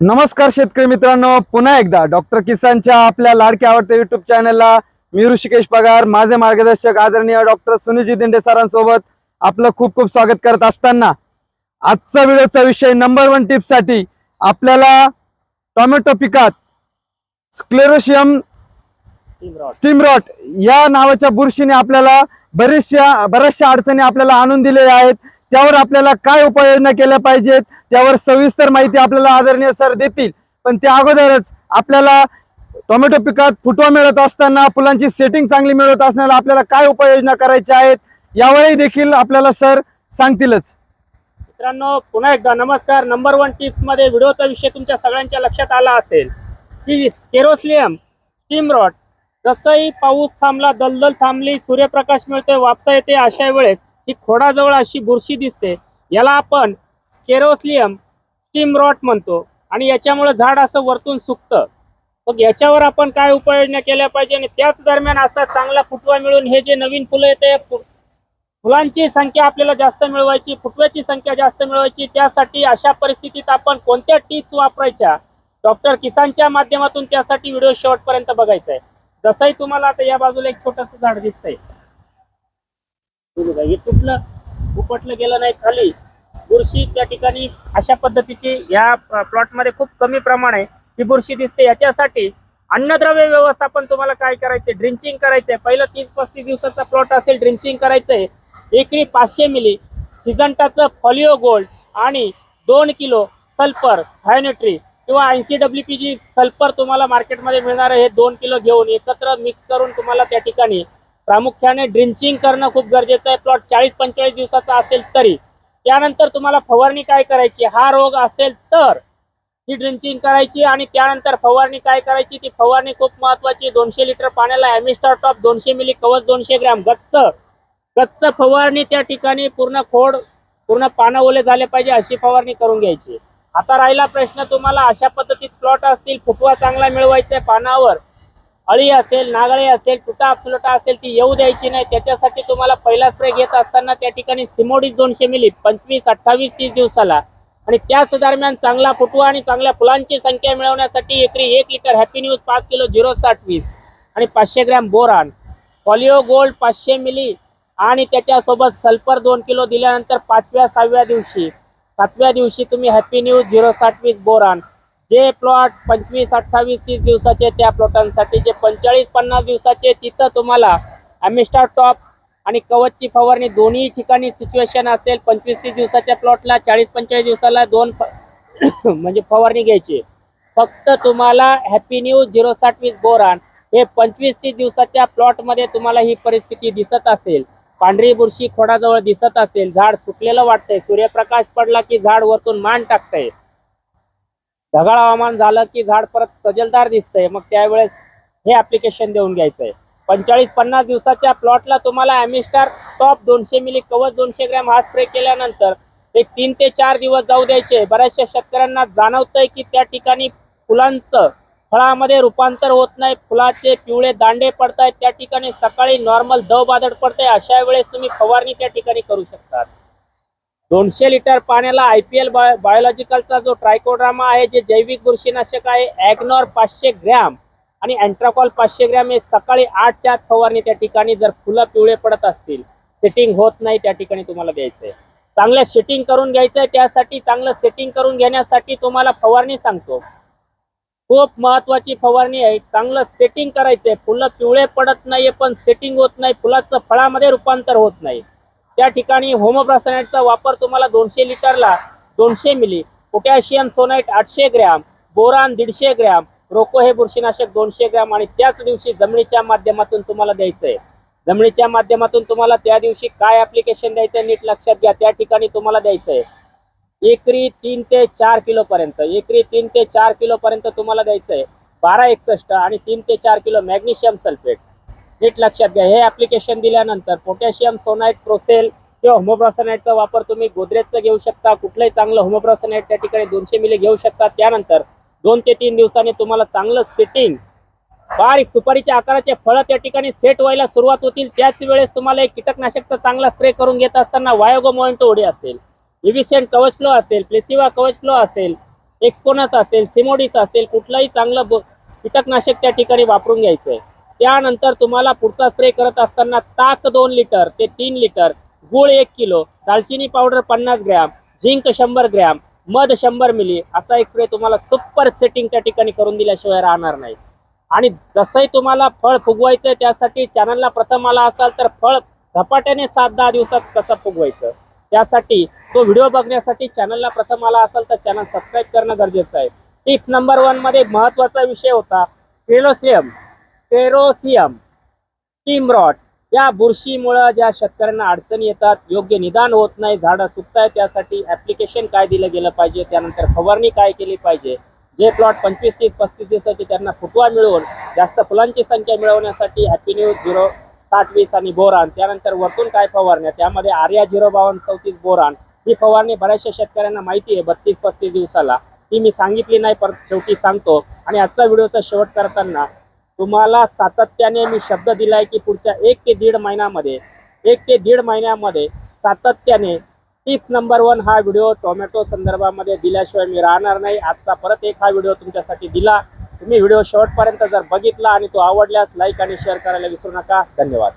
नमस्कार शेतकरी मित्रांनो पुन्हा एकदा डॉक्टर किसानच्या आपल्या लाडक्या आवडत्या युट्यूब चॅनलला मी ऋषिकेश पगार माझे मार्गदर्शक आदरणीय डॉक्टर सुनीजी दिंडे सरांसोबत आपलं खूप खूप स्वागत करत असताना आजचा व्हिडिओचा विषय नंबर वन टिप्ससाठी आपल्याला टोमॅटो पिकात स्क्लेरोशियम स्टीम रॉट या नावाच्या बुरशीने आपल्याला बरेचशा बऱ्याचशा अडचणी आपल्याला आणून दिलेल्या आहेत. त्यावर आपल्याला काय उपाययोजना केल्या पाहिजेत? त्यावर सविस्तर माहिती आपल्याला आदरणीय सर देतील. पण त्या अगोदरच आपल्याला टोमॅटो पिकात फुटवा मिळत असताना फुलांची सेटिंग चांगली मिळत असताना आपल्याला काय उपाययोजना करायच्या आहेत यावेळी देखील आपल्याला सर सांगतीलच. मित्रांनो पुन्हा एकदा नमस्कार. नंबर वन टिप्समध्ये व्हिडिओचा विषय तुमच्या सगळ्यांच्या लक्षात आला असेल. की स्केरोस्लियम स्टीम रॉड जसंही पाऊस थांबला दलदल थांबली सूर्यप्रकाश मिळतोय वापसा येते अशा वेळेस ही खोडाजवळ अशी बुरशी दिसते. याला आपण स्केरोस्लियम स्टीम रॉट म्हणतो आणि याच्यामुळे झाड असं वरतून सुकतं. मग याच्यावर आपण काय उपाययोजना केल्या पाहिजे आणि त्याच दरम्यान असा चांगला फुटवा मिळून हे जे नवीन फुलं येते फुलांची संख्या आपल्याला जास्त मिळवायची फुटव्याची संख्या जास्त मिळवायची त्यासाठी अशा परिस्थितीत आपण कोणत्या टिप्स वापरायच्या? डॉक्टर किसानच्या माध्यमातून त्यासाठी व्हिडिओ शेवटपर्यंत बघायचा आहे. जसंही तुम्हाला आता या बाजूला एक छोटस झाड दिसतंय. हे बघा, हे तुटलं उपटलं गेलं नाही खाली बुरशी त्या ठिकाणी अशा पद्धतीची या प्लॉटमध्ये खूप कमी प्रमाण आहे. ही बुरशी दिसते याच्यासाठी अन्नद्रव्य व्यवस्थापन तुम्हाला काय करायचंय? ड्रिंचिंग करायचंय. पहिलं तीस पस्तीस दिवसाचा प्लॉट असेल ड्रिंचिंग करायचंय. एकरी पाचशे मिली सिजंटाचं फॉलिओ गोल्ड आणि दोन किलो सल्फर थायनेट्री किंवा ऐंशी डब्ल्यू पी जी सल्फर तुम्हाला मार्केटमध्ये मिळणार आहे. हे दोन किलो घेऊन एकत्र मिक्स करून तुम्हाला त्या ठिकाणी प्रामुख्याने ड्रिंचिंग करणं खूप गरजेचं आहे. प्लॉट चाळीस पंचेचाळीस दिवसाचा असेल तरी. त्यानंतर तुम्हाला फवारणी काय करायची? हा रोग असेल तर ही ड्रिंचिंग करायची आणि त्यानंतर फवारणी काय करायची? ती फवारणी खूप महत्वाची दोनशे लिटर पाण्याला ॲमिस्टार टॉप दोनशे मिली कवच दोनशे ग्रॅम गच्च. गच्च फवारणी त्या ठिकाणी पूर्ण खोड पूर्ण पानं ओले झाले पाहिजे अशी फवारणी करून घ्यायची. आता राहिला प्रश्न तुम्हाला अशा पद्धतीत प्लॉट असतील फुटवा चांगला मिळवायचा आहे पानावर. अळी असेल नागळे असेल तुटा अपसुलटा असेल ती येऊ द्यायची नाही. त्याच्यासाठी तुम्हाला पहिला स्प्रे घेत असताना त्या ठिकाणी सिमोडीस दोनशे मिली पंचवीस अठ्ठावीस तीस दिवसाला. आणि त्याच दरम्यान चांगला फुटवा आणि चांगल्या फुलांची संख्या मिळवण्यासाठी एकरी एक लिटर हॅपी न्यूज पाच किलो झिरो साठ वीस आणि पाचशे ग्रॅम बोरान. पॉलिओ गोल्ड पाचशे मिली आणि त्याच्यासोबत सल्फर दोन किलो दिल्यानंतर पाचव्या सहाव्या दिवशी सातव्या दिवशी तुम्ही हॅपी न्यूज झिरो साठ वीस बोरान. जे प्लॉट पंचवीस अठ्ठावीस तीस दिवसाचे त्या प्लॉटांसाठी जे पंचेचाळीस पन्नास दिवसाचे तिथं तुम्हाला ॲमिस्टार टॉप आणि कवचची फवारणी दोन्ही ठिकाणी सिच्युएशन असेल पंचवीस तीस दिवसाच्या प्लॉटला चाळीस पंचेचाळीस दिवसाला दोन म्हणजे फवारणी घ्यायची फक्त तुम्हाला हॅपी न्यूज झिरो साठ वीस बोरान हे पंचवीस तीस दिवसाच्या प्लॉटमध्ये तुम्हाला ही परिस्थिती दिसत असेल. पांढरी बुरशी खोडाजवळ दिसत असेल. झाड सुकलेलं वाटतंय. सूर्यप्रकाश पडला की झाड वरतून मान टाकतंय. ढगाळ हवामान झालं की झाड परत तजेलदार दिसतंय. मग त्यावेळेस हे ऍप्लिकेशन देऊन घ्यायचंय. पंचेचाळीस पन्नास दिवसाच्या प्लॉटला तुम्हाला ॲमिस्टार टॉप दोनशे मिली कवच दोनशे ग्रॅम हा स्प्रे केल्यानंतर एक तीन ते चार दिवस जाऊ द्यायचे. बऱ्याचशा शेतकऱ्यांना जाणवतंय की त्या ठिकाणी फुलांचं फळामध्ये रूपांतर होत नाही. फुलाचे पिवळे दांडे पडतायत. त्या ठिकाणी सकाळी नॉर्मल दव बादड पडतंय. अशा वेळेस तुम्ही फवारणी त्या ठिकाणी करू शकतात. दोनशे लिटर पाण्याला आय पी एल बायोलॉजिकलचा जो ट्रायकोड्रामा आहे जे जैविक बुरशीनाशक आहे ॲग्नॉर पाचशे ग्रॅम आणि अँट्राकॉल पाचशे ग्रॅम हे सकाळी आठच्या आत फवारणी त्या ठिकाणी जर फुलं पिवळे पडत असतील सेटिंग होत नाही त्या ठिकाणी तुम्हाला द्यायचंय. चांगलं सेटिंग करून घ्यायचंय त्यासाठी चांगलं सेटिंग करून घेण्यासाठी तुम्हाला फवारणी सांगतो. खूप महत्वाची फवारणी आहे चांगलं सेटिंग करायचंय फुलं पिवळे पडत नाहीये पण सेटिंग होत नाही फुलाचं फळामध्ये रूपांतर होत नाही. त्या ठिकाणी होमोब्रासनाईटचा वापर तुम्हाला दोनशे लिटरला दोनशे मिली. पोटॅशियम सोनाईट आठशे ग्रॅम बोरान दीडशे ग्रॅम रोको हे बुरशीनाशक दोनशे ग्रॅम आणि त्याच दिवशी जमिनीच्या माध्यमातून तुम्हाला द्यायचंय. जमिनीच्या माध्यमातून तुम्हाला त्या दिवशी काय ॲप्लिकेशन द्यायचंय नीट लक्षात घ्या. त्या ठिकाणी तुम्हाला द्यायचंय. एकरी तीन ते चार किलो पर्यंत एकरी तीन ते चार किलो पर्यंत तुम्हाला द्यायचंय. बारा एकसष्ट आणि तीन ते चार किलो मॅग्नेशियम सल्फेट. नीट लक्षात घ्या. हे ॲप्लिकेशन दिल्यानंतर पोटॅशियम सोनाईट प्रोसेल किंवा होमोप्रॉसनाईटचा वापर तुम्ही गोदरेजचं घेऊ शकता. कुठलंही चांगलं होमोप्रॉसनाईट त्या ठिकाणी दोनशे मिली घेऊ शकता. त्यानंतर दोन ते तीन दिवसांनी तुम्हाला चांगलं सेटिंग बारीक सुपारीच्या आकाराचे फळं त्या ठिकाणी सेट व्हायला सुरुवात होतील. त्याच वेळेस तुम्हाला एक कीटकनाशकचा चांगला स्प्रे करून घेत असताना वायोगो मोएंटो ओडी असेल इव्हिसेंट कवच फ्लो असेल प्लेसिवा कवच फ्लो असेल एक्सपोनस असेल सिमोडिस असेल कुठलाही चांगलं कीटकनाशक त्या ठिकाणी वापरून घ्यायचं आहे त्यानंतर तुम्हाला पुढचा स्प्रे करत असताना ताक दोन लिटर ते तीन लिटर गुळ एक किलो दालचिनी पावडर पन्नास ग्रॅम झिंक शंभर ग्रॅम मध शंभर मिली असा एक स्प्रे तुम्हाला सुपर सेटिंग त्या ठिकाणी करून दिल्याशिवाय राहणार नाही. आणि जसंही तुम्हाला फळ फुगवायचं त्यासाठी चॅनलला प्रथम आला असाल तर फळ झपाट्याने सात दहा दिवसात कसं फुगवायचं? त्यासाठी तो व्हिडिओ बघण्यासाठी चॅनलला प्रथम आला असाल तर चॅनल सबस्क्राईब करणं गरजेचं आहे. टिप्स नंबर वनमध्ये महत्त्वाचा विषय होता केलोसियम पेरोसियम टीमरॉट या बुरशीमुळं ज्या शेतकऱ्यांना अडचणी येतात योग्य निदान होत नाही झाडं सुकताय त्यासाठी ॲप्लिकेशन काय दिलं गेलं पाहिजे त्यानंतर फवारणी काय केली पाहिजे जे प्लॉट पंचवीस तीस पस्तीस दिवसाचे त्यांना फुटवा मिळवून जास्त फुलांची संख्या मिळवण्यासाठी हॅपी न्यूज झिरो साठ वीस आणि बोरान त्यानंतर वरतून काय फवारण्या त्यामध्ये आर्या झिरो बावन्न चौतीस बोरान ही फवारणी बऱ्याचशा शेतकऱ्यांना माहिती आहे बत्तीस पस्तीस दिवसाला ती मी सांगितली नाही परत शेवटी सांगतो आणि आजचा व्हिडिओचा शेवट करताना तुम्हाला सातत्याने मी शब्द दिलाय की पुढच्या एक ते दीड महिन्यामध्ये एक ते दीड महिन्यामध्ये सातत्याने तीच नंबर वन हा व्हिडिओ टोमॅटो संदर्भामध्ये दिल्याशिवाय मी राहणार नाही. आजचा परत एक हा व्हिडिओ तुमच्यासाठी दिला. तुम्ही व्हिडिओ शेवटपर्यंत जर बघितला आणि तो आवडल्यास लाईक आणि शेअर करायला विसरू नका. धन्यवाद.